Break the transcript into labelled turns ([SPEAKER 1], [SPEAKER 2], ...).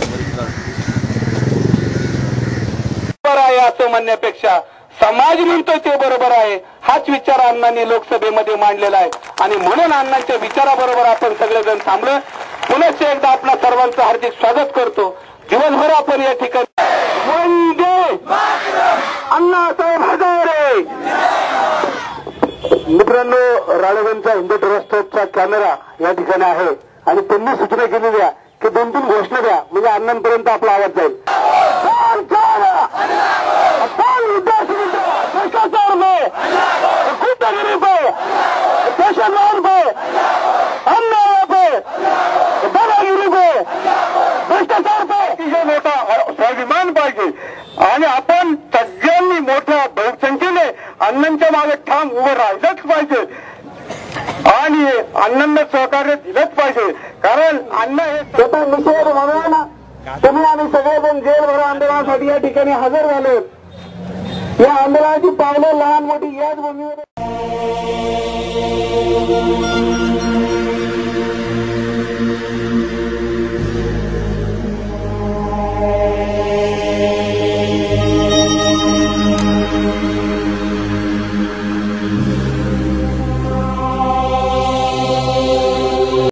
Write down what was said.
[SPEAKER 1] memory card.
[SPEAKER 2] बरोबर आहे असं म्हणण्यापेक्षा समाज म्हणतोय ते बरोबर आहे. हाच विचार अण्णांनी लोकसभेमध्ये मांडलेला आहे. आणि म्हणून अण्णांच्या विचाराबरोबर आपण सगळेजण थांबलो. पुनश्च एकदा आपल्या सर्वांचं हार्दिक स्वागत करतो. दिवसभर आपण या ठिकाणी वंदे अण्णासाहेब हजारे मित्रांनो राळेगणचा हिंदू ट्रस्टचा कॅमेरा या ठिकाणी आहे. आणि त्यांनी सूचना केलेली आहे की दोन तीन घोषणा द्या म्हणजे अण्णांपर्यंत आपला आवाज जाईल. भ्रष्टाचार पे. अन्याय पे दादागिरी पे भ्रष्टाचार पे. अतिशय मोठा स्वाभिमान पाहिजे. आणि आपण अण्णांच्या मागे ठाम उभं राहिलंच पाहिजे. आणि अण्णांना सहकार्य दिलंच पाहिजे. कारण अण्णा हे स्वतः निषेध म्हणून तुम्ही आम्ही सगळेजण जेलभर आंदोलनासाठी या ठिकाणी हजर झाले. या आंदोलनाची पावलं लहान मोठी याच भूमीवर